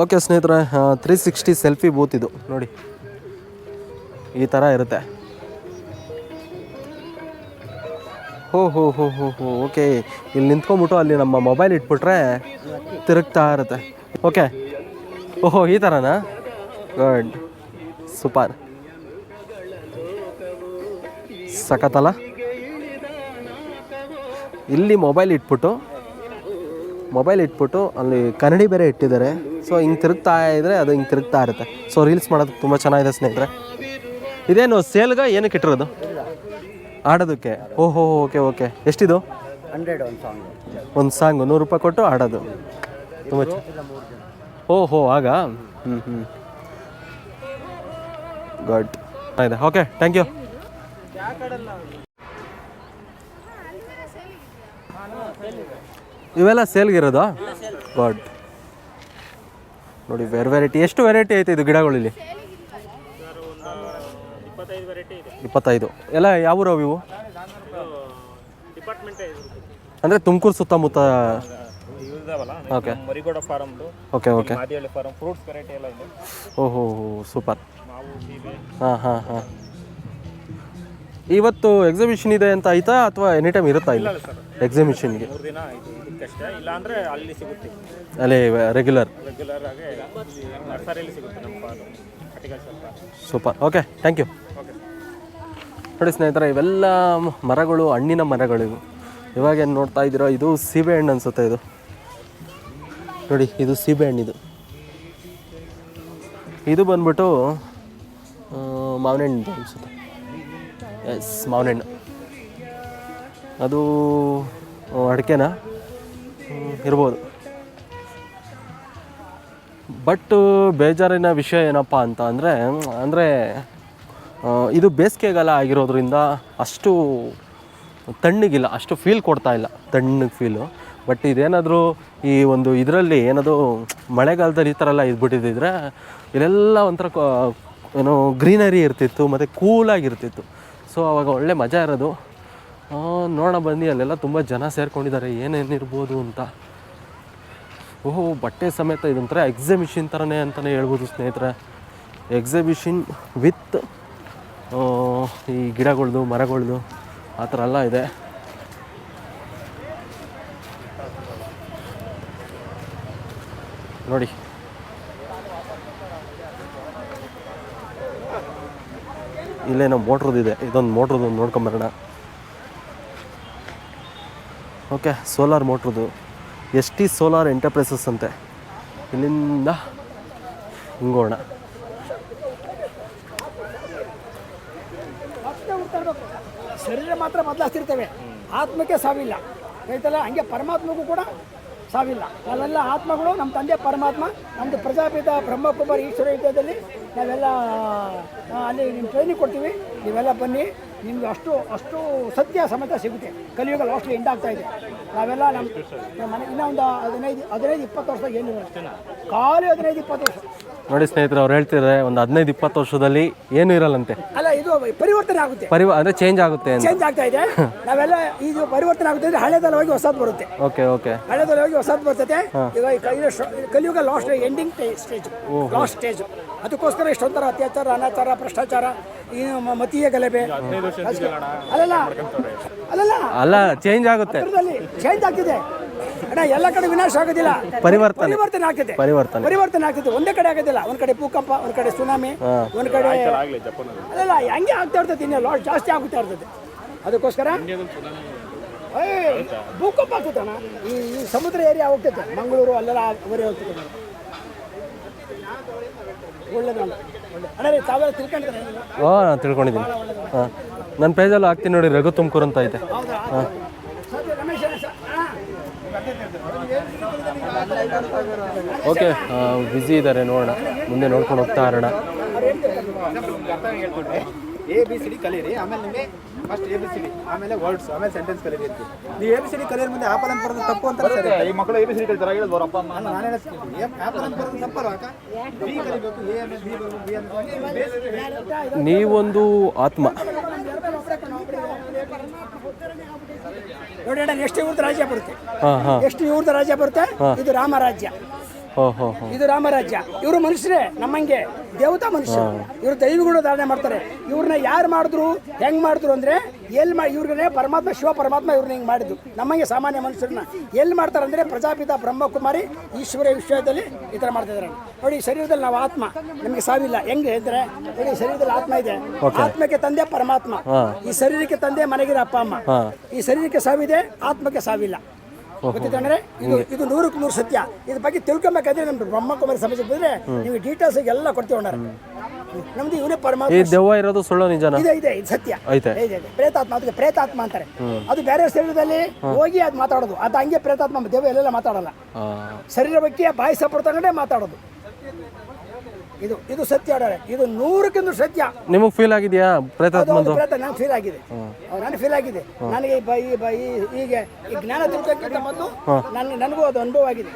Okay ಸ್ನೇಹಿತರೆ three sixty selfie booth ಇದು. ನೋಡಿ. ಈ ಥರ ಇರುತ್ತೆ. ಹೋ ಹೋ ಹೋ ಹೋ ಹೋ, ಓಕೆ. ಇಲ್ಲಿ ನಿಂತ್ಕೊಂಬಿಟ್ಟು ಅಲ್ಲಿ ನಮ್ಮ ಮೊಬೈಲ್ ಇಟ್ಬಿಟ್ರೆ ತಿರುಗ್ತಾ ಇರುತ್ತೆ. ಓಕೆ. ಓಹೋ, ಈ ಥರನಾ ಗುಡ್ ಸೂಪರ್ ಸಖತ್ತಲ್ಲ? ಇಲ್ಲಿ ಮೊಬೈಲ್ ಇಟ್ಬಿಟ್ಟು ಮೊಬೈಲ್ ಇಟ್ಬಿಟ್ಟು ಅಲ್ಲಿ ಕನ್ನಡಿ ಬೇರೆ ಇಟ್ಟಿದ್ದಾರೆ. ಸೊ ಹಿಂಗೆ ತಿರುಗ್ತಾ ಇದ್ರೆ ಅದು ಹಿಂಗೆ ತಿರುಗ್ತಾ ಇರುತ್ತೆ. ಸೊ ರೀಲ್ಸ್ ಮಾಡೋದಕ್ಕೆ ತುಂಬ ಚೆನ್ನಾಗಿದೆ ಸ್ನೇಹಿತರೆ. ಇದೇನು ಸೇಲ್ಗ ಏನಕ್ಕೆ ಇಟ್ಟಿರೋದು? ಆಡೋದಕ್ಕೆ ಓಹೋ ಓಕೆ ಓಕೆ. ಎಷ್ಟಿದು? ಹಂಡ್ರೆಡ್ ಒಂದು ಸಾಂಗ್ ಒಂದು ಸಾಂಗು. ನೂರು ರೂಪಾಯಿ ಕೊಟ್ಟು ಆಡೋದು ತುಂಬ ಚ ಓಹೋ ಆಗ? ಹ್ಞೂ ಹ್ಞೂ ಗುಡ್ ಆಯ್ತಾ ಓಕೆ ಥ್ಯಾಂಕ್ ಯು ಇವೆಲ್ಲ ಸೇಲ್ಗಿರೋದು ಗುಡ್ ನೋಡಿ ವೆರ್ ವೆರೈಟಿ ಎಷ್ಟು ವೆರೈಟಿ ಐತೆ ಇದು ಗಿಡಗಳಲ್ಲಿ? ಇಪ್ಪತ್ತೈದು. ಎಲ್ಲ ಯಾವ ಊರವು ಇವು? ಅಂದರೆ ತುಮಕೂರು ಸುತ್ತಮುತ್ತ? ಓಕೆ ಮರಿಗೋಡ ಫಾರಮ್ದು okay okay farm fruits variety ಎಲ್ಲ ಇದೆ. ಓಹೋ ಸೂಪರ್ ಹಾಂ ಹಾಂ ಹಾಂ. ಇವತ್ತು ಎಕ್ಸಿಬಿಷನ್ ಇದೆ ಅಂತ ಆಯ್ತಾ ಅಥವಾ ಎನಿ ಟೈಮ್ ಇರುತ್ತಾ ಇಲ್ಲ? ಎಕ್ಸಿಬಿಷನ್ಗೆ ಮೂರು ದಿನ ಆಯ್ತು ಇದಕ್ಕಷ್ಟೇ. ಇಲ್ಲಾಂದ್ರೆ ಅಲ್ಲಿ ಸಿಗುತ್ತೆ. ಅಲ್ಲಿ ರೆಗ್ಯುಲರ್ ರೆಗ್ಯುಲರ್ ಆಗಿ ನರ್ಸರಿಯಲ್ಲಿ ಸಿಗುತ್ತೆ ನಮ್ಮ farm horticulture farm super okay thank you ನೋಡಿ ಸ್ನೇಹಿತರೆ ಇವೆಲ್ಲ ಮರಗಳು ಹಣ್ಣಿನ ಮರಗಳು ಇವು. ಇವಾಗ ಏನು ನೋಡ್ತಾ ಇದ್ದೀರೋ ಇದು ಸೀಬೆ ಹಣ್ಣು ಅನಿಸುತ್ತೆ ಇದು. ನೋಡಿ ಇದು ಸೀಬೆ ಹಣ್ಣಿದು ಇದು. ಬಂದ್ಬಿಟ್ಟು ಮಾವಿನ ಹಣ್ಣು ಅನಿಸುತ್ತೆ. ಎಸ್ ಮಾವಿನ ಅದು ಅಡಿಕೆನ? ಇರ್ಬೋದು. ಬಟ್ ಬೇಜಾರಿನ ವಿಷಯ ಏನಪ್ಪ ಅಂತ ಅಂದರೆ ಅಂದರೆ ಇದು ಬೇಸಿಗೆಗಾಲ ಆಗಿರೋದ್ರಿಂದ ಅಷ್ಟು ತಣ್ಣಗಿಲ್ಲ, ಅಷ್ಟು ಫೀಲ್ ಕೊಡ್ತಾ ಇಲ್ಲ, ತಣ್ಣಗೆ ಫೀಲು ಬಟ್ ಇದೇನಾದರೂ ಈ ಒಂದು ಇದರಲ್ಲಿ ಏನದು, ಮಳೆಗಾಲದಲ್ಲಿ ಈ ಥರ ಎಲ್ಲ ಇದ್ಬಿಟ್ಟಿದ್ದಿದ್ರೆ ಇಲ್ಲೆಲ್ಲ ಒಂಥರ ಏನೋ ಗ್ರೀನರಿ ಇರ್ತಿತ್ತು, ಮತ್ತು ಕೂಲಾಗಿರ್ತಿತ್ತು ಸೊ, ಅವಾಗ ಒಳ್ಳೆ ಮಜಾ ಇರೋದು. ನೋಡೋಣ ಬನ್ನಿ, ಅಲ್ಲೆಲ್ಲ ತುಂಬ ಜನ ಸೇರ್ಕೊಂಡಿದ್ದಾರೆ, ಏನೇನಿರ್ಬೋದು ಅಂತ. ಓಹೋ, ಬಟ್ಟೆ ಸಮೇತ ಇದೊಂಥರ ಎಕ್ಸಿಬಿಷನ್ ಥರನೇ ಅಂತಲೇ ಹೇಳ್ಬೋದು ಸ್ನೇಹಿತರೆ. ಎಕ್ಸಿಬಿಷನ್ ವಿತ್ ಈ ಗಿಡಗಳ್ದು, ಮರಗಳ್ದು, ಆ ಥರ ಎಲ್ಲ ಇದೆ. ನೋಡಿ. ಇಲ್ಲೇನೋ ಮೋಟ್ರದ್ದು ಇದೊಂದು ಮೋಟ್ರದ್ದು ನೋಡ್ಕೊಂಬರೋಣ ಓಕೆ ಸೋಲಾರ್ ಮೋಟ್ರದ್ದು. ಎಸ್ ಟಿ ಸೋಲಾರ್ ಎಂಟರ್ಪ್ರೈಸಸ್ ಅಂತೆ. ಇಲ್ಲಿಂದ ಹಿಂಗೋಣ. ಶರೀರ ಮಾತ್ರ ಬದಲಾಯಿಸ್ತಿರ್ತೇವೆ. ಆತ್ಮಕ್ಕೆ ಸಾವಿಲ್ಲ. ಆಯ್ತಲ್ಲ ಹಂಗೆ ಪರಮಾತ್ಮಗೂ ಕೂಡ ಸಾವಿಲ್ಲ. ನಾವೆಲ್ಲ ಆತ್ಮಗಳು ನಮ್ಮ ತಂದೆ ಪರಮಾತ್ಮ ನಮ್ಮದು ಪ್ರಜಾಪಿತ ಬ್ರಹ್ಮಕುಮಾರ್ ಈಶ್ವರ ಯುದ್ಧದಲ್ಲಿ ನಾವೆಲ್ಲ ಅಲ್ಲಿ ನಿಮ್ಮ ಟ್ರೈನಿಂಗ್ ಕೊಡ್ತೀವಿ. ನೀವೆಲ್ಲ ಬನ್ನಿ. ನಿಮ್ಗೆ ಅಷ್ಟು ಅಷ್ಟು ಸತ್ಯ ಸಮೇತ ಸಿಗುತ್ತೆ. ಕಲಿಯುಗ ಲಾಸ್ಟ್ ಎಂಡ್ ಆಗ್ತಾ ಇದೆ. ನಾವೆಲ್ಲ ನಮ್ಮ ಮನೆ ಇನ್ನೊಂದು ಹದಿನೈದು ಹದಿನೈದು ಇಪ್ಪತ್ತು ವರ್ಷದಾಗ ಏನು ಖಾಲಿ ಹದಿನೈದು ಇಪ್ಪತ್ತು ವರ್ಷ. ನೋಡಿ ಸ್ನೇಹಿತರೆ ಅವ್ರು ಹೇಳ್ತಿದ್ರೆ ಒಂದು ಹದಿನೈದು ಇಪ್ಪತ್ತು ವರ್ಷದಲ್ಲಿ ಏನು ಇರಲ್ಲಂತೆ. ಅಲ್ಲ ಇದು ಪರಿವರ್ತನೆ ಆಗುತ್ತೆ. ಪರಿವ ಅಂದರೆ ಚೇಂಜ್ ಆಗುತ್ತೆ ಅಂತ. ಚೇಂಜ್ ಆಗ್ತಾ ಇದೆ. ನಾವೆಲ್ಲ ಇದು ಪರಿವರ್ತನೆ ಆಗುತ್ತೆ ಅಂದ್ರೆ ಹಳೆದಲ್ಲ ಹೋಗಿ ಹೊಸದು ಬರುತ್ತೆ. Okay okay. ಹಳೆದಲ್ಲ ಹೋಗಿ ಹೊಸದು ಬರ್ತದೆ ಈಗ ಈ Kaliyuga Kaliyuga last ending stage last stage ಅದಕ್ಕೋಸ್ಕರ ಇಷ್ಟೊಂದರ ಅತ್ಯಾಚಾರ ಅನಾಚಾರ ಭ್ರಷ್ಟಾಚಾರ ಈ ಮ- ಮತೀಯ ಗಲಭೆ. ಅಲ್ಲಲ್ಲ. ಅಲ್ಲಲ್ಲ. ಅಲ್ಲ ಚೇಂಜ್ ಆಗುತ್ತೆ. ಚೇಂಜ್ ಆಗ್ತಿದೆ. ಅಣ್ಣ ಎಲ್ಲ ಕಡೆ ವಿನಾಶ ಆಗೋದಿಲ್ಲ. ಪರಿವರ್ತನೆ. ಪರಿವರ್ತನೆ ಆಗ್ತಿದೆ. ಪರಿವರ್ತನೆ. ಪರಿವರ್ತನೆ ಆಗ್ತದೆ. ಒಂದೇ ಕಡೆ ಆಗೋದಿಲ್ಲ. ಒಂದ್ ಕಡೆ ಭೂಕಂಪ ಒಂದ್ ಕಡೆ ಸುನಾಮಿ ಒಂದ್ ಕಡೆ ಅಲ್ಲ ಹಂಗೆ ಆಗ್ತಾ ಇರ್ತದೆ ಇನ್ನು ಲಾಸ್ ಜಾಸ್ತಿ ಆಗುತ್ತಾ ಇರ್ತದೆ. ಅದಕ್ಕೋಸ್ಕರ ಏಯ್, ಭೂಕಂಪ ಆಗ್ತದೆ ಅಣ್ಣ. ಈ ಈ ಸಮುದ್ರ ಏರಿಯಾ ಹೋಗ್ತೈತೆ ಮಂಗಳೂರು ಅಲ್ಲೆಲ್ಲ ಅವರೇ ಹೋಗ್ತದೆ. ಒಳ್ಳೇದಲ್ಲ ಒಳ್ಳೆ ಅಣ್ಣ ರೀ ತಾವೆಲ್ಲ ತಿಳ್ಕೊಂಡಿದ್ರೆ ಓ ನಾನು ತಿಳ್ಕೊಂಡಿದ್ದೀನಿ. ಹಾಂ. ನನ್ನ ಪೇಜಲ್ಲೂ ಹಾಕ್ತೀನಿ ನೋಡಿ ರಘು ತುಮಕೂರು ಅಂತ ಐತೆ ಹಾಂ ರಮೇಶ್ ಅಣ್ಣ ಸ- ಅಣ್ಣ. ಓಕೆ ಬ್ಯುಸಿ ಇದ್ದಾರೆ ನೋಡೋಣ. ಮುಂದೆ ನೋಡ್ಕೊಂಡು ಹೋಗ್ತಾ ಇರೋಣ. ಎ ಬಿ ಸಿ ಡಿ ಕಲೀರಿ. ಆಮೇಲೆ ನಿಮಗೆ first A B C D ಆಮೇಲೆ ವರ್ಡ್ಸ್ ಆಮೇಲೆ ಸೆಂಟೆನ್ಸ್ ಕಲೀರಿ ಅಂತ. ನೀವು ಎ ಬಿ ಸಿ ಡಿ ಕಲಿಯರ್ ಮುಂದೆ ಆಪಲ್ ಅಂತ ಬರೋದು ತಪ್ಪು ಅಂತ ಸರಿ. ಈ ಮಕ್ಕಳು ಎ ಬಿ ಸಿ ಡಿ ಕಲಿತಾರ ಹೇಳಿದ್ರು ಅಪ್ಪ ಅಮ್ಮ. ನಾನು ಹೇಳಿಸ್ತೀನಿ ಆಪಲ್ ಅಂತ ಬರೋದು ತಪ್ಪಲ್ಲ ಅಕ್ಕ? ಬಿ ಕಲಿಬೇಕು ಎ ಆಮೇಲೆ ಬಿ ಬರಬೇಕು ಬಿ ಅಂತ ನೀವೊಂದು ಆತ್ಮ. ನೋಡಿ ಎಷ್ಟು ಇವ್ರದ್ದು ರಾಜ್ಯ ಬರುತ್ತೆ? ಎಷ್ಟು ಇವ್ರದ್ದು ರಾಜ್ಯ ಬರುತ್ತೆ? ಇದು ರಾಮ ರಾಜ್ಯ. ಹೋ ಹೋ ಹೋ ಇದು ರಾಮರಾಜ್ಯ. ಇವರು ಮನುಷ್ಯರೇ ನಮ್ಮಂಗೆ ದೇವತಾ ಮನುಷ್ಯರು ಇವರು ದೈವಗಳು ಧಾರಣೆ ಮಾಡ್ತಾರೆ. ಇವ್ರನ್ನ ಯಾರು ಮಾಡಿದ್ರು ಹೆಂಗ್ ಮಾಡಿದ್ರು ಅಂದ್ರೆ ಎಲ್ಲಿ ಮಾ ಇವ್ರಿಗೆ ಪರಮಾತ್ಮ ಶಿವ ಪರಮಾತ್ಮ ಇವ್ರನ್ನ ಹಿಂಗೆ ಮಾಡಿದ್ದು. ನಮ್ಮಂಗೆ ಸಾಮಾನ್ಯ ಮನುಷ್ಯರನ್ನ ಎಲ್ಲಿ ಮಾಡ್ತಾರೆ ಅಂದ್ರೆ ಪ್ರಜಾಪಿತ ಬ್ರಹ್ಮಕುಮಾರಿ ಈಶ್ವರ ವಿಶ್ವದಲ್ಲಿ ಈ ಥರ ಮಾಡ್ತಿದ್ದಾರೆ ನೋಡಿ ಶರೀರದಲ್ಲಿ ನಾವು ಆತ್ಮ. ನಮಗೆ ಸಾವಿಲ್ಲ. ಹೆಂಗೆ ಅಂದ್ರೆ ನೋಡಿ ಶರೀರದಲ್ಲಿ ಆತ್ಮ ಇದೆ. ಆತ್ಮಕ್ಕೆ ತಂದೆ ಪರಮಾತ್ಮ. ಈ ಶರೀರಕ್ಕೆ ತಂದೆ ಮನೆಗಿರೋ ಅಪ್ಪ ಅಮ್ಮ. ಈ ಶರೀರಕ್ಕೆ ಸಾವಿದೆ ಆತ್ಮಕ್ಕೆ ಸಾವಿಲ್ಲ. ಗೊತ್ತಿತ್ತಂದ್ರೆ ಇದು ಇದು ನೂರಕ್ಕೆ ನೂರು ಸತ್ಯ. ಇದ್ರ ಬಗ್ಗೆ ತಿಳ್ಕೊಬೇಕಾದ್ರೆ ನಮ್ಮ ಬ್ರಹ್ಮಕುಮಾರಿ ಸಮಸ್ಯೆ ಬಂದ್ರೆ ನೀವು ಡೀಟೇಲ್ಸ್ ಎಲ್ಲ ಕೊಡ್ತೀವಿ ಅಣ್ಣ ನಮ್ದು ಇವನೇ ಈ ಪರಮಾತ್ಮ ದೆವ್ವ ಇರೋದು ಸುಳ್ಳು ನಿಜ ಇದೆ ಇದೆ ಇದು ಸತ್ಯ. ಐತೆ. ಇದೆ ಇದೆ. ಪ್ರೇತಾತ್ಮ ಅದಕ್ಕೆ ಪ್ರೇತಾತ್ಮ ಅಂತಾರೆ. ಅದು ಬೇರೆ ಶರೀರದಲ್ಲಿ ಹೋಗಿ ಅದು ಮಾತಾಡೋದು. ಅದು ಹಂಗೆ ಪ್ರೇತಾತ್ಮ ದೇವ ಎಲ್ಲೆಲ್ಲ ಮಾತಾಡಲ್ಲ. ಆ, ಶರೀರ ಬಗ್ಗೆ ಬಾಯಿ ಸಪೋರ್ಟ್ ತಗೊಂಡೇ ಮಾತಾಡೋದು. ಇದು ಇದು ಸತ್ಯ ಅಣ್ಣ. ಇದು ನೂರಕ್ಕಿಂತ ಸತ್ಯ. ನಿಮಗೆ ಫೀಲ್ ಆಗಿದೆಯಾ? ಪ್ರೇತಾತ್ಮ ಹೌದು, ಪ್ರೇತ ಫೀಲ್ ಆಗಿದೆ ನಾನು ಫೀಲ್ ಆಗಿದೆ ನನಗೆ ಈ ಬ- ಈ ಬ- ಈ ಹೀಗೆ ಈ ಜ್ಞಾನ ತಿಳ್ಕೊಕ್ಕಿಂತ ಮೊದಲು ನನಗೆ ನನಗೂ ಅದು ಅನುಭವ ಆಗಿದೆ.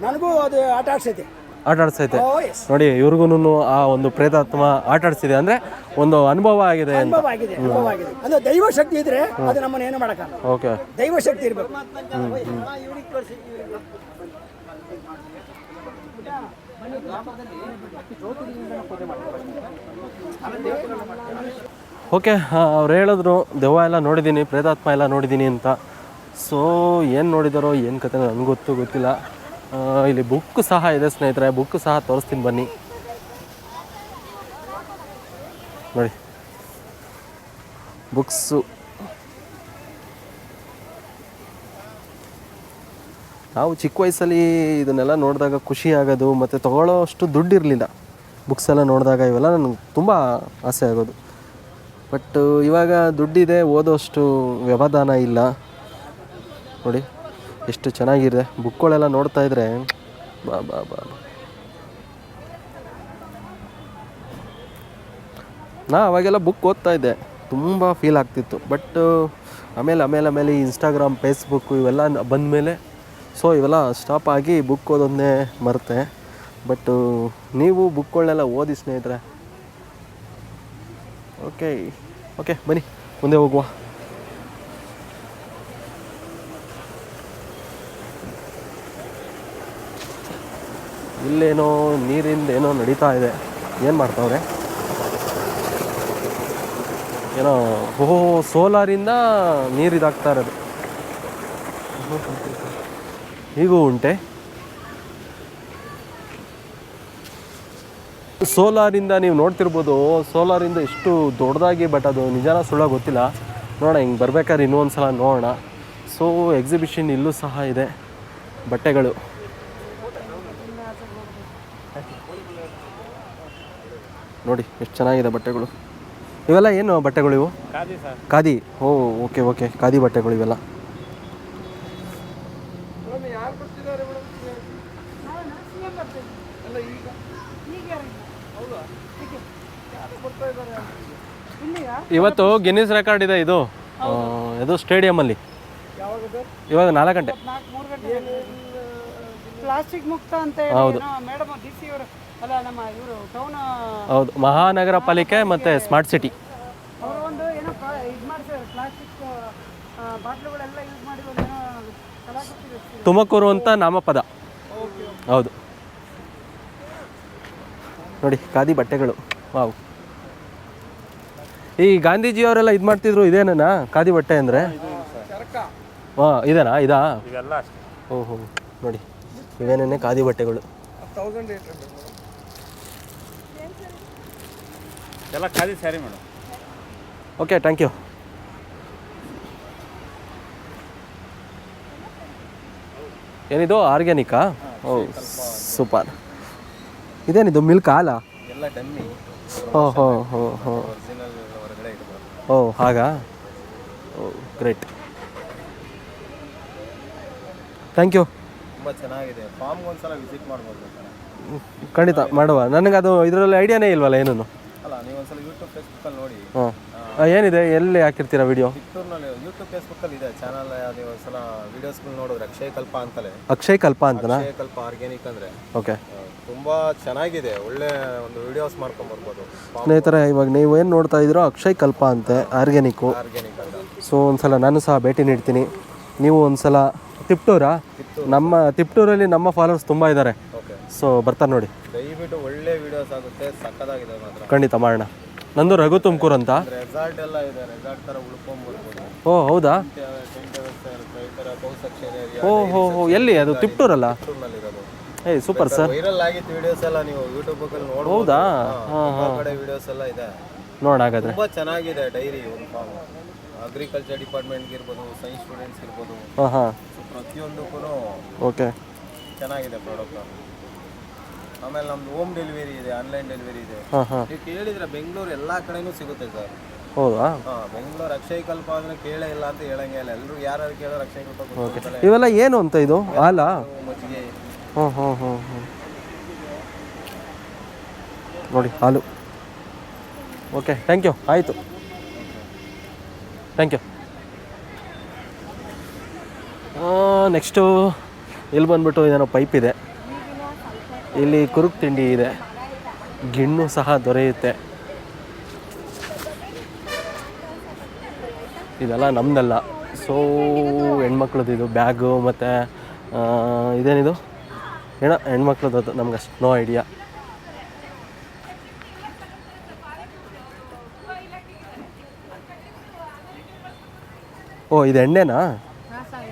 ನನಗೂ ಅದು ಆಟ ಆಡ್ಸೈತೆ. ಆಟ ಆಡ್ಸೈತೆ. ಓ ಎಸ್ ನೋಡಿ ಇವ್ರಿಗೂ ಆ ಒಂದು ಪ್ರೇತಾತ್ಮ ಆಟ ಆಡ್ಸಿದೆ. ಅಂದ್ರೆ ಒಂದು ಅನುಭವ ಆಗಿದೆ ಅಂತ. ಅನುಭವ ಆಗಿದೆ ಅನುಭವ ಆಗಿದೆ. ಅಂದ್ರೆ ದೈವ ಶಕ್ತಿ ಇದ್ರೆ ಅದು ನಮ್ಮನ್ನ ಏನು ಮಾಡಕ್ಕಲ್ಲ ಓಕೆ ದೈವ ಶಕ್ತಿ ಇರಬೇಕು. ಓಕೆ ಅವ್ರು ಹೇಳಿದ್ರು, ದೆವ್ವ ಎಲ್ಲ ನೋಡಿದ್ದೀನಿ ಪ್ರೇತಾತ್ಮ ಎಲ್ಲ ನೋಡಿದ್ದೀನಿ ಅಂತ. ಸೊ ಏನು ನೋಡಿದಾರೋ, ಏನು ಕತೆ ನನಗೆ ಗೊತ್ತು, ಗೊತ್ತಿಲ್ಲ. ಇಲ್ಲಿ ಬುಕ್ ಸಹ ಇದೆ, ಸ್ನೇಹಿತರೆ. ಬುಕ್ ಸಹ ತೋರಿಸ್ತೀನಿ ಬನ್ನಿ. ನೋಡಿ. ಬುಕ್ಸು ನಾವು ಚಿಕ್ಕ ವಯಸ್ಸಲ್ಲಿ ಇದನ್ನೆಲ್ಲ ನೋಡಿದಾಗ ಖುಷಿ ಆಗೋದು, ಮತ್ತು ತೊಗೊಳ್ಳೋ ಅಷ್ಟು ದುಡ್ಡು ಇರಲಿಲ್ಲ ಬುಕ್ಸ್ ಎಲ್ಲ ನೋಡಿದಾಗ ಇವೆಲ್ಲ ನನಗೆ ತುಂಬ ಆಸೆ ಆಗೋದು. ಬಟ್ ಇವಾಗ ದುಡ್ಡಿದೆ, ಓದೋಷ್ಟು ವ್ಯವಧಾನ ಇಲ್ಲ. ನೋಡಿ, ಎಷ್ಟು ಚೆನ್ನಾಗಿದೆ. ಬುಕ್ಗಳೆಲ್ಲ ನೋಡ್ತಾ ಇದ್ರೆ, ಬಾ ಬಾ ಬಾ. ನಾ ಅವಾಗೆಲ್ಲ ಬುಕ್ ಓದ್ತಾ ಇದ್ದೆ. ತುಂಬ ಫೀಲ್ ಆಗ್ತಿತ್ತು. ಬಟ್ ಆಮೇಲೆ ಆಮೇಲೆ ಆಮೇಲೆ ಇನ್ಸ್ಟಾಗ್ರಾಮ್ ಫೇಸ್ಬುಕ್ಕು ಇವೆಲ್ಲ ಬಂದಮೇಲೆ ಸೊ ಇವೆಲ್ಲ ಸ್ಟಾಪ್ ಆಗಿ ಬುಕ್ ಓದೋದನ್ನೇ ಮರೆತೆ. ಬಟ್ ನೀವು ಬುಕ್ಗಳನ್ನೆಲ್ಲ ಓದಿ ಸ್ನೇಹಿತರೆ. ಓಕೆ ಓಕೆ ಬನ್ನಿ, ಮುಂದೆ ಹೋಗುವ. ಇಲ್ಲೇನೋ ನೀರಿಂದ ಏನೋ ನಡೀತಾ ಇದೆ. ಏನು ಮಾಡ್ತಾವ್ರೆ ಏನೋ, ಓಹೋ, ಸೋಲಾರಿಂದ ನೀರು ಇದಾಗ್ತಾ ಇರೋದು. ಹೀಗೂ ಉಂಟೆ. ಸೋಲಾರಿಂದ ನೀವು ನೋಡ್ತಿರ್ಬೋದು ಸೋಲಾರಿಂದ ಎಷ್ಟು ದೊಡ್ಡದಾಗಿ ಬಟ್ ಅದು ನಿಜಾನ ಸುಳ್ಳ ಗೊತ್ತಿಲ್ಲ. ನೋಡೋಣ ಹಿಂಗೆ ಬರ್ಬೇಕಾದ್ರೆ ಇನ್ನೊಂದು ಸಲ ನೋಡೋಣ. ಸೊ ಎಕ್ಸಿಬಿಷನ್ ಇಲ್ಲೂ ಸಹ ಇದೆ. ಬಟ್ಟೆಗಳು. ನೋಡಿ ಎಷ್ಟು ಚೆನ್ನಾಗಿದೆ ಬಟ್ಟೆಗಳು. ಇವೆಲ್ಲ ಏನು ಬಟ್ಟೆಗಳು ಇವು? ಖಾದಿ. ಓ ಓಕೆ ಓಕೆ. ಖಾದಿ ಬಟ್ಟೆಗಳು ಇವೆಲ್ಲ. ಇವತ್ತು ಗಿನ್ನಿಸ್ ರೆಕಾರ್ಡ್ ಇದೆ ಇದು. ಇದು ಇದು? ಸ್ಟೇಡಿಯಮಲ್ಲಿ ಇವಾಗ ನಾಲ್ಕು ಗಂಟೆ. ಪ್ಲಾಸ್ಟಿಕ್ ಮುಕ್ತ ಅಂತ ಹೌದು. ಮೇಡಮ್ ಡಿ ಸಿ ಅವರು ಅಲ್ಲ ನಮ್ಮ ಇವರು ಟೌನ್ ಹೌದು. ಮಹಾನಗರ ಪಾಲಿಕೆ ಮತ್ತೆ ಸ್ಮಾರ್ಟ್ ಸಿಟಿ ಅವರು ಒಂದು ಏನೋ ಇದು ಮಾಡ್ತಾರೆ ಪ್ಲಾಸ್ಟಿಕ್ ಬಾಟ್ಲುಗಳೆಲ್ಲ ಯೂಸ್ ಮಾಡಿ ಒಂದು ಏನೋ ಕಲಾಕೃತಿ ರಚಿಸಿದ್ದಾರೆ. ತುಮಕೂರು ಅಂತ ನಾಮಪದ. ಹೌದು. ನೋಡಿ ಖಾದಿ ಬಟ್ಟೆಗಳು. ವಾವ್. ಈ ಗಾಂಧೀಜಿಯವರೆಲ್ಲ ಇದು ಮಾಡ್ತಿದ್ರು ಇದೇನಾ ಖಾದಿ ಬಟ್ಟೆ ಅಂದರೆ? ಹಾಂ ಇದೇನಾ? ಇದಾ? ಓಹೋ. ನೋಡಿ ಇವೇನೇ ಖಾದಿ ಬಟ್ಟೆಗಳು. ಎಲ್ಲ khadi sari madam. Okay thank you ಏನಿದು? ಆರ್ಗ್ಯಾನಿಕಾ? ಓ ಸೂಪರ್. ಇದೇನಿದು ಮಿಲ್ಕ್ ಹಾಲ? ಓ ಹೋ ಹೋ ಓ ಹಾಗಾ? ಓ ಗ್ರೇಟ್. Thank you. ತುಂಬ ಚೆನ್ನಾಗಿದೆ. ಫಾರ್ಮ್ಗೆ ಒಂದ್ಸಲ ವಿಸಿಟ್ ಮಾಡ್ಬೋದು ಸರ್ ಖಂಡಿತ ಮಾಡುವ. ನನಗೆ ಅದು ಇದರಲ್ಲಿ ಐಡಿಯಾನೇ ಇಲ್ವಲ್ಲ ಏನೂ ಅಲ್ಲ ನೀವು ಒಂದ್ಸಲ ಯೂಟ್ಯೂಬ್ ಫೇಸ್ಬುಕ್ಕಲ್ಲಿ ನೋಡಿ. ಹಾಂ ಏನಿದೆ? ಎಲ್ಲಿ ಹಾಕಿರ್ತೀರಾ ವಿಡಿಯೋ ಚಿತ್ತೂರಿನಲ್ಲಿ ಯೂಟ್ಯೂಬ್ ಫೇಸ್ಬುಕ್ಕಲ್ಲಿ ಇದೆ. ಚಾನಲ್ ನೀವು ಒಂದ್ಸಲ ವಿಡಿಯೋಸ್ ನೋಡಿದ್ರೆ ಅಕ್ಷಯ ಕಲ್ಪ ಅಂತಲೇ. ಅಕ್ಷಯ್ ಕಲ್ಪ ಅಂತನಾ? ಅಕ್ಷಯ ಕಲ್ಪ ಆರ್ಗ್ಯಾನಿಕ್ ಅಂದ್ರೆ. ಓಕೆ ತುಂಬಾ ಚೆನ್ನಾಗಿದೆ. ಒಳ್ಳೆ ಒಂದು ವಿಡಿಯೋಸ್ ಮಾಡ್ಕೊಂಬರ್ಬೋದು ಸ್ನೇಹಿತರೆ ಇವಾಗ ನೀವು ಏನು ನೋಡ್ತಾ ಇದ್ದೀರೋ ಅಕ್ಷಯ್ ಕಲ್ಪ ಅಂತೆ ಆರ್ಗ್ಯಾನಿಕ್ಕು ಆರ್ಗ್ಯಾನಿಕ್ ಅಂತ. ಸೊ ಒಂದ್ಸಲ ನಾನು ಸಹ ಭೇಟಿ ನೀಡ್ತೀನಿ. ನೀವು ಒಂದ್ಸಲ ತಿಪ್ಟೂರಾ ನಮ್ಮ ತಿಪ್ಟೂರಲ್ಲಿ ನಮ್ಮ ಫಾಲೋವರ್ಸ್ ತುಂಬ ಇದ್ದಾರೆ. ಸೊ ಬರ್ತಾರೆ ನೋಡಿ. ದಯವಿಟ್ಟು ಒಳ್ಳೆ ವಿಡಿಯೋಸ್ ಆಗುತ್ತೆ. ಸಕ್ಕದಾಗಿದೆ ಮಾತ್ರ. ಖಂಡಿತ ಮಾಡೋಣ. ನಂದು ರಘು ತುಮಕೂರು ಅಂತ. ರೆಸಾರ್ಟ್ ಎಲ್ಲ ಇದೆ. ರೆಸಾರ್ಟ್ ತರ ಉಳ್ಕೊಂಡ್ಬರ್ಬೋದು ಓ ಹೌದಾ? ಓ ಹೋ ಹೋ ಎಲ್ಲಿ? ಅದು ತಿಪ್ಟೂರಲ್ಲ? ಏಯ್ ಸೂಪರ್ ಸರ್. ವೈರಲ್ ಆಗಿತ್ತು ವಿಡಿಯೋಸ್ ಎಲ್ಲ ನೀವು ಯೂಟ್ಯೂಬ್ ಅಲ್ಲಿ ನೋಡ್ಬೋದು. ಹೌದಾ? ಕಡೆ ವಿಡಿಯೋಸ್ ಎಲ್ಲ ಇದೆ. ನೋಡೋಣ ಹಾಗಾದ್ರೆ. ತುಂಬಾ ಚೆನ್ನಾಗಿದೆ ಡೈರಿ ಒಂದು ಫಾರ್ಮ್ ಅಗ್ರಿಕಲ್ಚರ್ ಡಿಪಾರ್ಟ್ಮೆಂಟ್ ಇರ್ಬೋದು ಸೈನ್ಸ್ ಸ್ಟೂಡೆಂಟ್ಸ್ ಇರ್ಬೋದು. ಪ್ರತಿಯೊಂದಕ್ಕೂ ಓಕೆ. ಚೆನ್ನಾಗಿದೆ ಪ್ರಾಡಕ್ಟ್ ಆಮೇಲೆ ನಮ್ದು ಹೋಮ್ ಡೆಲಿವರಿ ಇದೆ ಆನ್ಲೈನ್ ಡೆಲಿವರಿ ಇದೆ. ನೀವು ಕೇಳಿದ್ರೆ ಬೆಂಗಳೂರು ಎಲ್ಲಾ ಕಡೆನೂ ಸಿಗುತ್ತೆ ಸರ್. ಹೌದಾ? ಬೆಂಗಳೂರು ಅಕ್ಷಯ ಕಲ್ಪ ಅಂದ್ರೆ ಕೇಳೇ ಇಲ್ಲ ಅಂತ ಹೇಳಂಗೆ ಇಲ್ಲ. ಎಲ್ಲರೂ ಯಾರು ಕೇಳೋರು ಅಕ್ಷಯ ಕಲ್ಪ ಗೊತ್ತಿರ್ತಾರೆ ಇವೆಲ್ಲ ಏನು ಅಂತ ಇದು? ಹಾಲಾ? ಮಜ್ಜಿಗೆ. ಹ್ಞೂ ಹ್ಞೂ ಹ್ಞೂ ಹ್ಞೂ ನೋಡಿ ಹಾಲು. ಓಕೆ ಥ್ಯಾಂಕ್ ಯು ಆಯಿತು. ಥ್ಯಾಂಕ್ ಯು ನೆಕ್ಸ್ಟು ಇಲ್ಲಿ ಬಂದ್ಬಿಟ್ಟು ಏನೋ ಪೈಪ್ ಇದೆ. ಇಲ್ಲಿ ಕುರುಕ್ ತಿಂಡಿ ಇದೆ. ಗಿಣ್ಣು ಸಹ ದೊರೆಯುತ್ತೆ. ಇದೆಲ್ಲ ನಮ್ಮದಲ್ಲ ಸೊ ಹೆಣ್ಮಕ್ಳದ್ದು ಇದು ಬ್ಯಾಗು ಮತ್ತು ಇದೇನಿದು? ಏನ ಹೆಣ್ಮಕ್ಳದ್ದು ಅದು ನಮ್ಗೆ ಅಷ್ಟು ನೋ ಐಡಿಯಾ ಓ ಇದು ಎಣ್ಣೆನಾ?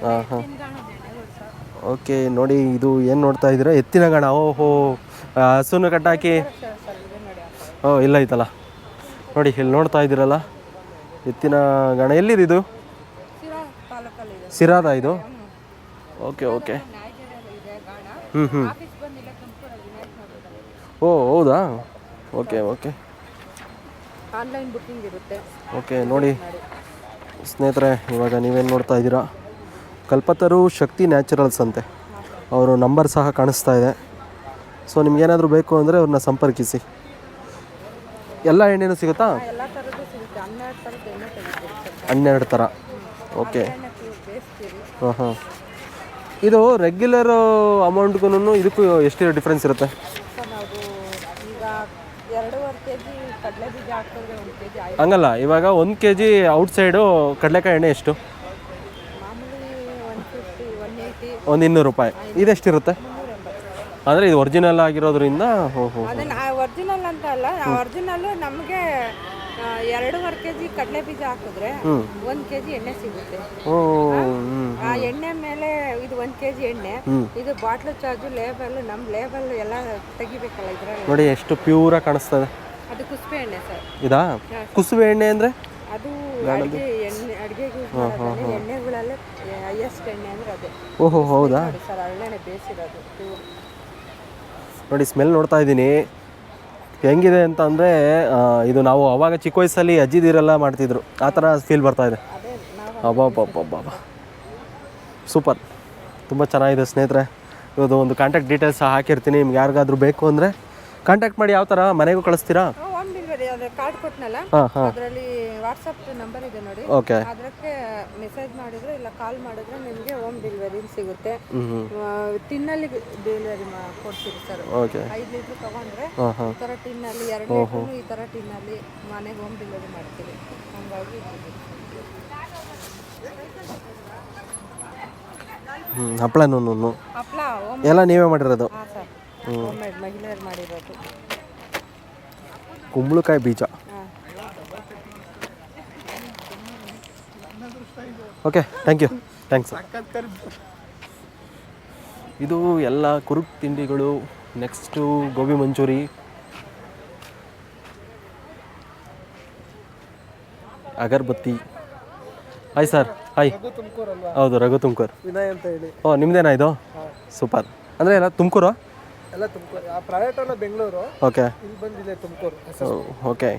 ಹಾಂ ಹಾಂ ಓಕೆ ನೋಡಿ ಇದು ಏನು ನೋಡ್ತಾ ಇದ್ದೀರಾ? ಎತ್ತಿನ ಗಣ ಓಹೋ. ಹಸುನ ಕಟ್ಟಾಕಿ. ಓ ಇಲ್ಲ ಐತಲ್ಲ. ನೋಡಿ ಇಲ್ಲಿ ನೋಡ್ತಾ ಇದ್ದೀರಲ್ಲ. ಎತ್ತಿನ ಗಣ ಎಲ್ಲಿದೆ ಇದು? ಸಿರಾದ ಇದು. Okay okay. ಹ್ಞೂ ಹ್ಞೂ ಓ ಹೌದಾ? Okay okay. ಆನ್ಲೈನ್ ಬುಕ್ಕಿಂಗ್ ಇರುತ್ತೆ. ಓಕೆ ನೋಡಿ. ಸ್ನೇಹಿತರೆ ಇವಾಗ ನೀವೇನು ನೋಡ್ತಾ ಇದ್ದೀರಾ? ಕಲ್ಪತರು ಶಕ್ತಿ ನ್ಯಾಚುರಲ್ಸ್ ಅಂತೆ. ಅವರು ನಂಬರ್ ಸಹ ಕಾಣಿಸ್ತಾ ಇದೆ. ಸೊ ನಿಮ್ಗೇನಾದರೂ ಬೇಕು ಅಂದರೆ ಅವ್ರನ್ನ ಸಂಪರ್ಕಿಸಿ. ಎಲ್ಲ ಎಣ್ಣೆನೂ ಸಿಗುತ್ತಾ? ಹನ್ನೆರಡು ಥರ ಓಕೆ ಹಾಂ ಹಾಂ. ಇದು ರೆಗ್ಯುಲರ್ ಅಮೌಂಟ್ಗೂ ಇದಕ್ಕೂ ಎಷ್ಟು ಡಿಫ್ರೆನ್ಸ್ ಇರುತ್ತೆ? ಹಂಗಲ್ಲ ಇವಾಗ ಒಂದು ಕೆ ಜಿ ಔಟ್ಸೈಡು ಕಡಲೆಕಾಯಿ ಎಣ್ಣೆ ಎಷ್ಟು? ಒಂದು ಇನ್ನೂರು ರೂಪಾಯಿ. ಇದೆಷ್ಟಿರುತ್ತೆ ಅಂದರೆ ಇದು ಒರಿಜಿನಲ್ ಆಗಿರೋದ್ರಿಂದ ಹೋ ಹೋ ಅದನ್ನ ಒರಿಜಿನಲ್ ಅಂತ ಅಲ್ಲ ಒರಿಜಿನಲ್ಲು ನಮಗೆ ಎರಡೂವರೆ ಕೆ ಜಿ ಕಡಲೆ ಬೀಜ ಹಾಕಿದ್ರೆ ಒಂದ್ ಕೆ ಜಿ ಎಣ್ಣೆ ಸಿಗುತ್ತೆ. ಓ ಆ ಎಣ್ಣೆ ಮೇಲೆ ಇದು ಒಂದ್ ಕೆ ಜಿ ಎಣ್ಣೆ ಇದು ಬಾಟ್ಲು ಚಾರ್ಜು ಲೇಬಲ್ ನಮ್ ಲೇಬಲ್ ಎಲ್ಲ ತೆಗಿಬೇಕಲ್ಲ ಇದ್ರಲ್ಲಿ. ನೋಡಿ ಎಷ್ಟು ಪ್ಯೂರ ಕಾಣಿಸ್ತದೆ. ಅದು ಕುಸುಬೆ ಎಣ್ಣೆ ಸರ್. ಇದಾ? ಕುಸುಬೆ ಎಣ್ಣೆ ಅಂದ್ರೆ? ಅದು ಅಡಿಗೆ ಎಣ್ಣೆ ಅಡುಗೆಗೆ ಯೂಸ್ ಎಣ್ಣೆಗಳಲ್ಲೇ ಹೈಯೆಸ್ಟ್ ಎಣ್ಣೆ ಅಂದ್ರೆ ಅದೇ. ಓಹೋ ಹೌದಾ? ನೋಡಿ ಸರ್ ಹಳ್ಳೆಣ್ಣೆ ಬೇಯಿಸಿರೋದು ನೋಡಿ ಸ್ಮೆಲ್ ನೋಡ್ತಾ ಇದ್ದೀನಿ. ಹೆಂಗಿದೆ ಅಂತ ಅಂದರೆ ಇದು ನಾವು ಅವಾಗ ಚಿಕ್ಕ ವಯಸ್ಸಲ್ಲಿ ಅಜ್ಜಿದಿರೆಲ್ಲ ಮಾಡ್ತಿದ್ರು. ಆ ಥರ ಫೀಲ್ ಬರ್ತಾ ಇದೆ. ಅದೇ ನಾವು ಅಬ್ಬಬ್ಬಬ್ಬಬ್ಬ. ಸೂಪರ್ ತುಂಬ ಚೆನ್ನಾಗಿದೆ ಸ್ನೇಹಿತರೆ. ಇವತ್ತು ಒಂದು ಕಾಂಟ್ಯಾಕ್ಟ್ ಡೀಟೇಲ್ಸ್ ಹಾಕಿರ್ತೀನಿ. ನಿಮ್ಗೆ ಯಾರಿಗಾದ್ರೂ ಬೇಕು ಅಂದರೆ ಕಾಂಟ್ಯಾಕ್ಟ್ ಮಾಡಿ ಯಾವ ಥರ ಮನೆಗೂ ಕಳಿಸ್ತೀರಾ? ಕಾರ್ಡ್ ಕೊಟ್ನಲ್ಲ? ಅದರಲ್ಲಿ ವಾಟ್ಸಪ್ ನಂಬರ್ ಇದೆ ನೋಡಿ. ಓಕೆ ಅದಕ್ಕೆ ಮೆಸೇಜ್ ಮಾಡಿದ್ರೆ ಇಲ್ಲ ಕಾಲ್ ಮಾಡಿದ್ರೆ ನಿಮಗೆ ಹೋಮ್ ಡೆಲಿವರಿ ಸಿಗುತ್ತೆ ಹ್ಞೂ ಹ್ಞೂ ಟಿನ್ನಲ್ಲಿ ಡೆಲಿವರಿ ಕೊಡ್ತೀವಿ ಸರ್ ಐದು ಲೀಟ್ರ್ ತಗೊಂಡ್ರೆ ಈ ಥರ ಟಿನ್ನಲ್ಲಿ ಎರಡು ಲೀಟ್ರೂ ಈ ಥರ ಟಿನ್ನಲ್ಲಿ ಮನೆಗೆ ಹೋಮ್ ಡೆಲಿವರಿ ಮಾಡ್ತೀವಿ ಹಂಗಾಗಿ ಹಪ್ಪಳ ಹೋಮ್ ಎಲ್ಲ ನೀವೇ ಮಾಡಿರೋದು? ಹಾಂ ಸರ್ ಹೋಮ್. ಮೇಡ್ ಮಹಿಳೆಯರು ಮಾಡಿರೋದು. ಕುಂಬಳಕಾಯಿ ಬೀಜ. ಓಕೆ ಥ್ಯಾಂಕ್ ಯು ಥ್ಯಾಂಕ್ಸ್ ಇದು ಎಲ್ಲ ಕುರುಕ್ ತಿಂಡಿಗಳು next gobi manchuri. Agarbatti. Hi sir hi ಹೌದು ರಘು ತುಮಕೂರು ವಿನಯ್ ಅಂತ ಹೇಳಿ. ಓ ನಿಮ್ದೇನಾ ಇದು? ಸೂಪರ್ ಅಂದರೆ ಎಲ್ಲ ತುಮಕೂರು? ಎಲ್ಲ ತುಮಕೂರು ಆ ಪ್ರೈವೇಟ್ ಎಲ್ಲ ಬೆಂಗಳೂರು. ಓಕೆ ಇಲ್ಲಿ ಬಂದಿದೆ ತುಮಕೂರು. ಓಕೆ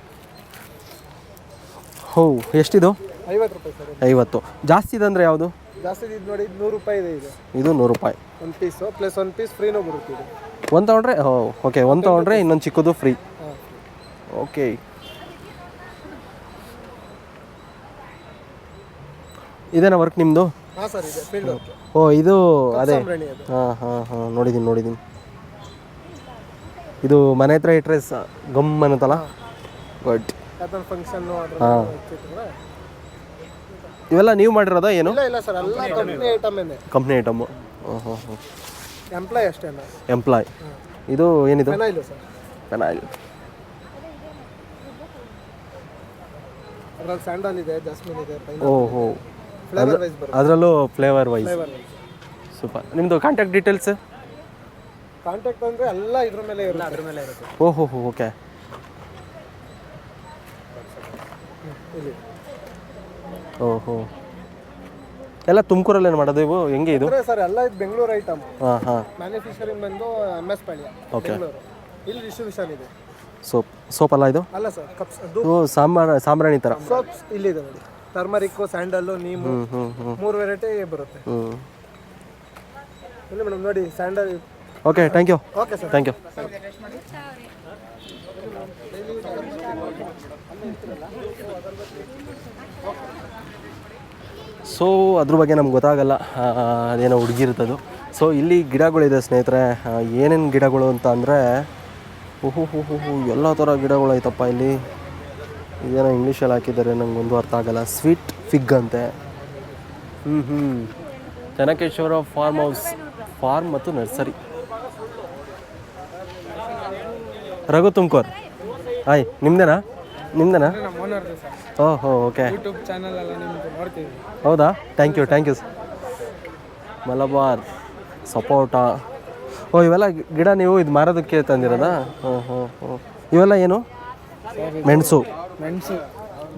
ಹೋ ಎಷ್ಟಿದು? ಐವತ್ತು ರೂಪಾಯಿ ಸರ್. ಐವತ್ತು. ಜಾಸ್ತಿ ಇದಂದರೆ ಯಾವುದು? ಜಾಸ್ತಿ ಇದು ನೋಡಿ ಇದು ನೂರು ರೂಪಾಯಿ ಇದೆ ಇದು. ಇದು ನೂರು ರೂಪಾಯಿ. ಒಂದು ಪೀಸು ಪ್ಲಸ್ ಒಂದು ಪೀಸ್ ಫ್ರೀನೂ ಬರುತ್ತೆ ಇದು. ಒಂದು ತೊಗೊಂಡ್ರೆ ಓ ಓಕೆ ಒಂದು ತೊಗೊಂಡ್ರೆ ಇನ್ನೊಂದು ಚಿಕ್ಕದು ಫ್ರೀ ಓಕೆ ಇದೇನಾ ವರ್ಕ್ ನಿಮ್ಮದು ಹಾಂ ಸರ್ ಇದೆ ಫೀಲ್ಡ್ ವರ್ಕ್ ಓ ಇದು ಅದು. ಹಾಂ ಹಾಂ ಹಾಂ ನೋಡಿದ್ದೀನಿ ನೋಡಿದ್ದೀನಿ ಇದು ಮನೆ ಹತ್ರ ಇಟ್ಟರೆ ಸ ಗಮ್ ಅನ್ನತ್ತಲ್ಲ? ಬಟ್ ಯಾವ್ದಾದ್ರು ಅದ್ರ ಹಾಂ. ಇವೆಲ್ಲ ನೀವು ಮಾಡಿರೋದಾ ಏನು? ಇಲ್ಲ ಇಲ್ಲ ಸರ್ ಎಲ್ಲ ಕಂಪ್ನಿ ಐಟಮ್ ಏನೇ. ಕಂಪ್ನಿ ಎಂಪ್ಲಾಯ್ ಅಷ್ಟೇ ಎಂಪ್ಲಾಯ್ ಇದು ಏನಿದು? ಇಲ್ಲ ಸರ್ ಪೆನಾಯಿಲ್ ಅದ್ರಲ್ಲಿ ಸ್ಯಾಂಡಲ್ ಇದೆ ಜಾಸ್ಮಿನ್ ಇದೆ ಓಹೋ. ಫ್ಲೇವರ್ ವೈಸ್ ಬರುತ್ತೆ. ಅದರಲ್ಲೂ ಫ್ಲೇವರ್ ವೈಸ್ ಸೂಪರ್ ನಿಮ್ಮದು ಕಾಂಟ್ಯಾಕ್ಟ್ ಡೀಟೇಲ್ಸ್ ಕಾಂಟ್ಯಾಕ್ಟ್ ಅಂದ್ರೆ ಎಲ್ಲ ಇದ್ರ ಮೇಲೆ ಇರುತ್ತೆ. ಅದ್ರ ಮೇಲೆ ಇರುತ್ತೆ. ಓಹೋ ಹೋ ಓಕೆ. ಇಲ್ಲಿ. ಓಹೋ ಎಲ್ಲ ತುಮಕೂರಲ್ಲಿ ಏನು ಮಾಡೋದು ಇವು? ಹೆಂಗೆ ಇದು? ಅಂದ್ರೆ ಸರ್ ಎಲ್ಲ ಇದು ಬೆಂಗಳೂರು ಐಟಮ್ ಹಾಂ ಹಾಂ. ಮ್ಯಾನುಫ್ಯಾಕ್ಚರಿಂಗ್ ಬಂದು M S Palya Okay. Bengaluru. ಇಲ್ಲಿ ಡಿಸ್ಟ್ರಿಬ್ಯೂಷನ್ ಇದೆ. ಸೋಪ್ ಸೋಪ್ ಅಲ್ಲ ಇದು? ಅಲ್ಲ ಸರ್ ಕಪ್ಸ್ ಅದು ಇದು ಸಾಂಬಾರ ಸಾಂಬ್ರಾಣಿ ಥರ. ಸೋಪ್ಸ್ ಇಲ್ಲಿದೆ ನೋಡಿ. ಟರ್ಮರಿಕ್ಕು ಸ್ಯಾಂಡಲ್ಲು ನೀಮು ಹ್ಞೂ ಮೂರು ವೆರೈಟಿ ಬರುತ್ತೆ. ಹ್ಞೂ ಇಲ್ಲಿ ಮೇಡಮ್ ನೋಡಿ sandal okay thank you okay sir. Thank you so ಅದ್ರ ಬಗ್ಗೆ ನಮ್ಗೆ ಗೊತ್ತಾಗಲ್ಲ. ಅದೇನೋ ಹುಡುಗಿರ್ತದು ಸೊ ಇಲ್ಲಿ ಗಿಡಗಳಿದೆ ಸ್ನೇಹಿತರೆ. ಏನೇನು ಗಿಡಗಳು ಅಂತ ಅಂದರೆ ಓಹೋ ಹೋ ಹೋ ಹೋ ಎಲ್ಲ ಥರ ಗಿಡಗಳು ಐತಪ್ಪ ಇಲ್ಲಿ. ಇದೇನೋ ಇಂಗ್ಲೀಷಲ್ಲಿ ಹಾಕಿದ್ದಾರೆ ನಂಗೆ ಒಂದು ಅರ್ಥ ಆಗಲ್ಲ. ಸ್ವೀಟ್ ಫಿಗ್ ಅಂತೆ. ಹ್ಞೂ ಹ್ಞೂ ಚೆನ್ನಕೇಶ್ವರ ಫಾರ್ಮ್ ಹೌಸ್ ಫಾರ್ಮ್ ಮತ್ತು ನರ್ಸರಿ ರಘು ತುಮ್ಕೋರ್. ಆಯ್ ನಿಮ್ದೇನಾ? ನಿಮ್ದೇನಾ? ಓಹೋ ಓಕೆ. ಯೂಟ್ಯೂಬ್ ನೋಡ್ತೀವಿ. ಹೌದಾ? Thank you thank you sir Malabar sapota ಓ ಇವೆಲ್ಲ ಗಿಡ ನೀವು ಇದು ಮಾರೋದಕ್ಕೆ ತಂದಿರೋದಾ? ಹ್ಞೂ ಹ್ಞೂ ಹ್ಞೂ ಇವೆಲ್ಲ ಏನು? ಮೆಣಸು. ಮೆಣಸು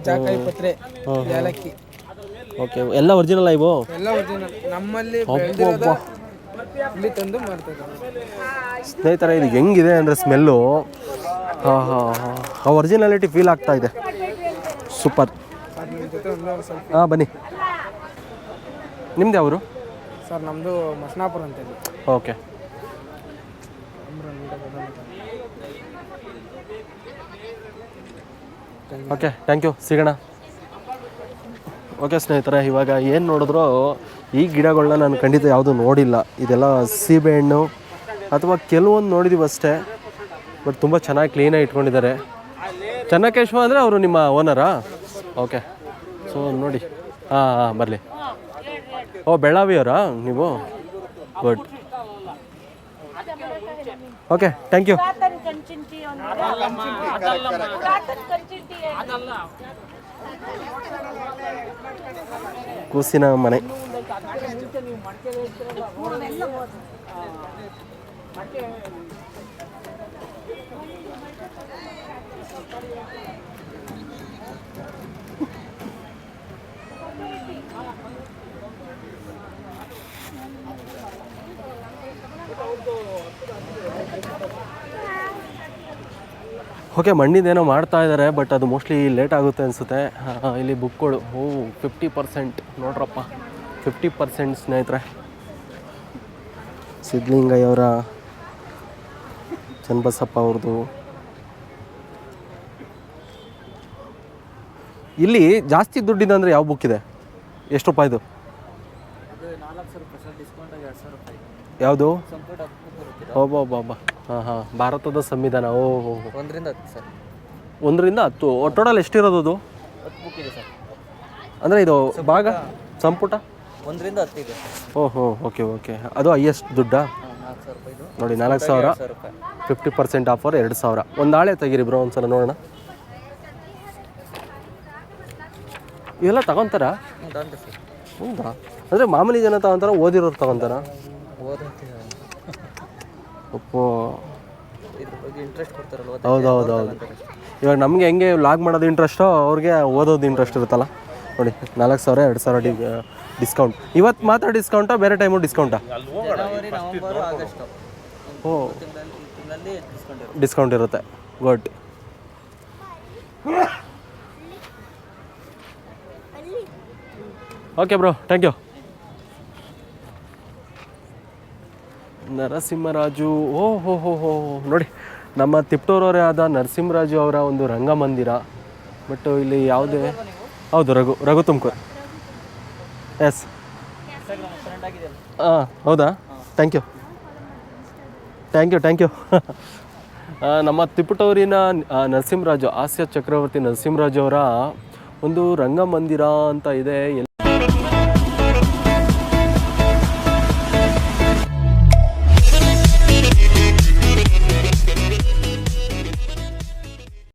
ಜಾಕಾಯಿ ಪತ್ರೆ ಏಲಕ್ಕಿ. ಓಕೆ ಎಲ್ಲ ಒರಿಜಿನಲ್ ಇವು? ಎಲ್ಲ ಒರಿಜಿನಲ್ ನಮ್ಮಲ್ಲಿ. ಇಲ್ಲಿ ತಂದು ಮಾಡ್ತಾರೆ ಸ್ನೇಹಿತರೆ ಇದು ಹೆಂಗಿದೆ ಅಂದರೆ ಸ್ಮೆಲ್ಲು ಹಾಂ ಹಾಂ ಹಾಂ. ಆ ಒರಿಜಿನಾಲಿಟಿ ಫೀಲ್ ಆಗ್ತಾ ಇದೆ. ಸೂಪರ್ ಹಾಂ ಬನ್ನಿ. ನಿಮ್ದು ಯಾವರು? ಸರ್ ನಮ್ಮದು ಮಸ್ನಾಪುರ ಅಂತ ಓಕೆ. ಓಕೆ ಥ್ಯಾಂಕ್ ಯು ಸಿಗೋಣ. ಓಕೆ ಸ್ನೇಹಿತರೆ ಇವಾಗ ಏನು ನೋಡಿದ್ರು ಈ ಗಿಡಗಳನ್ನ ನಾನು ಖಂಡಿತ ಯಾವುದೂ ನೋಡಿಲ್ಲ. ಇದೆಲ್ಲ ಸೀಬೆಹಣ್ಣು ಅಥವಾ ಕೆಲವೊಂದು ನೋಡಿದ್ದೀವಿ ಅಷ್ಟೇ. ಬಟ್ ತುಂಬ ಚೆನ್ನಾಗಿ ಕ್ಲೀನಾಗಿ ಇಟ್ಕೊಂಡಿದ್ದಾರೆ. ಚೆನ್ನಕೇಶ್ವ ಅಂದರೆ ಅವರು ನಿಮ್ಮ ಓನರಾ ಓಕೆ ಸೊ ನೋಡಿ. ಹಾಂ ಹಾಂ ಬರಲಿ. ಓ ಬೆಳಗಾವಿಯವರಾ ನೀವು? ಗುಡ್ ಓಕೆ ಥ್ಯಾಂಕ್ ಯು ಕೂಸಿನ ಮನೆ ಓಕೆ ಮಣ್ಣಿಂದೇನೋ ಮಾಡ್ತಾ ಇದ್ದಾರೆ ಬಟ್ ಅದು ಮೋಸ್ಟ್ಲಿ ಲೇಟ್ ಆಗುತ್ತೆ ಅನಿಸುತ್ತೆ. ಇಲ್ಲಿ ಬುಕ್ಗಳು ಓ ಫಿಫ್ಟಿ ಪರ್ಸೆಂಟ್ ನೋಡ್ರಪ್ಪ. ಫಿಫ್ಟಿ ಪರ್ಸೆಂಟ್ ಸ್ನೇಹಿತರೆ. ಸಿದ್ಧಲಿಂಗಯ್ಯವರ ಚನ್ನಬಸಪ್ಪ ಅವ್ರದ್ದು. ಇಲ್ಲಿ ಜಾಸ್ತಿ ದುಡ್ಡಿದೆ ಅಂದರೆ ಯಾವ ಬುಕ್ ಇದೆ? ಎಷ್ಟು ರೂಪಾಯಿದು? ಯಾವುದು? ಒಬ್ಬ ಹಾಂ ಹಾಂ. ಭಾರತದ ಸಂವಿಧಾನ. ಓ ಹೋ. ಒಂದರಿಂದ ಹತ್ತು ಸರ್. ಒಂದರಿಂದ ಹತ್ತು. ಟೋಟಲ್ ಎಷ್ಟಿರೋದು ಅದು? ಹತ್ತು ಬುಕ್ ಇದೆ ಸರ್. ಅಂದರೆ ಇದು ಭಾಗ? ಸಂಪುಟ? ಒಂದರಿಂದ ಹತ್ತು ಇದೆ ಓಹೋ ಓಕೆ ಓಕೆ. ಅದು ಹೈಯೆಸ್ಟ್ ದುಡ್ಡಾ? ನಾಲ್ಕು ಸಾವಿರ ನೋಡಿ ನಾಲ್ಕು ಸಾವಿರ. ಫಿಫ್ಟಿ ಪರ್ಸೆಂಟ್ ಆಫರ್ ಎರಡು ಸಾವಿರ. ಒಂದು ಹಾಳೆ ತೆಗೀರಿ ಬ್ರೋ ಒಂದ್ಸಲ ನೋಡೋಣ. ಇವೆಲ್ಲ ತಗೊತಾರಾ? ಹೌದಾ? ಅಂದರೆ ಮಾಮೂಲಿ ಜನ ತಗೊಂತಾರ? ಓದಿರೋರು ತಗೊಂತಾರ? ಒಪ್ಪೋ. ಇಂಟ್ರೆಸ್ಟ್ ಹೌದು ಹೌದು ಹೌದು. ಇವಾಗ ನಮಗೆ ಹೆಂಗೆ ಲಾಗ್ ಮಾಡೋದು ಇಂಟ್ರೆಸ್ಟೋ ಅವ್ರಿಗೆ ಓದೋದು ಇಂಟ್ರೆಸ್ಟ್ ಇರುತ್ತಲ್ಲ? ನೋಡಿ ನಾಲ್ಕು ಸಾವಿರ ಎರಡು ಸಾವಿರ ಡಿ ಡಿಸ್ಕೌಂಟ್ ಇವತ್ತು ಮಾತ್ರ ಡಿಸ್ಕೌಂಟಾ ಬೇರೆ ಟೈಮು ಡಿಸ್ಕೌಂಟಾ ಜನವರಿ ನವಂಬರು ಆಗಸ್ಟು. ಓ. ತಿಂಗಳಲ್ಲಿ ತಿಂಗಳಲ್ಲಿ ಡಿಸ್ಕೌಂಟ್ ಇರುತ್ತೆ. ಡಿಸ್ಕೌಂಟ್ ಇರುತ್ತೆ. Good okay bro thank you Narasimharaju. ಓ, ಹೋ ಹೋ ಹೋ. ನೋಡಿ, ನಮ್ಮ ತಿಪ್ಟೂರವರೇ ಆದ ನರಸಿಂಹರಾಜು ಅವರ ಒಂದು ರಂಗಮಂದಿರ. ಬಟ್ ಇಲ್ಲಿ ಯಾವುದೇ ಹೌದು, ರಘು ರಘು ತುಮಕೂರು. ಎಸ್ ಹಾಂ ಹೌದಾ? Thank you thank you thank you ನಮ್ಮ ತಿಪ್ಪಟೂರಿನ ನರಸಿಂಹರಾಜು, ಹಾಸ್ಯ ಚಕ್ರವರ್ತಿ ನರಸಿಂಹರಾಜು ಅವರ ಒಂದು ರಂಗಮಂದಿರ ಅಂತ ಇದೆ.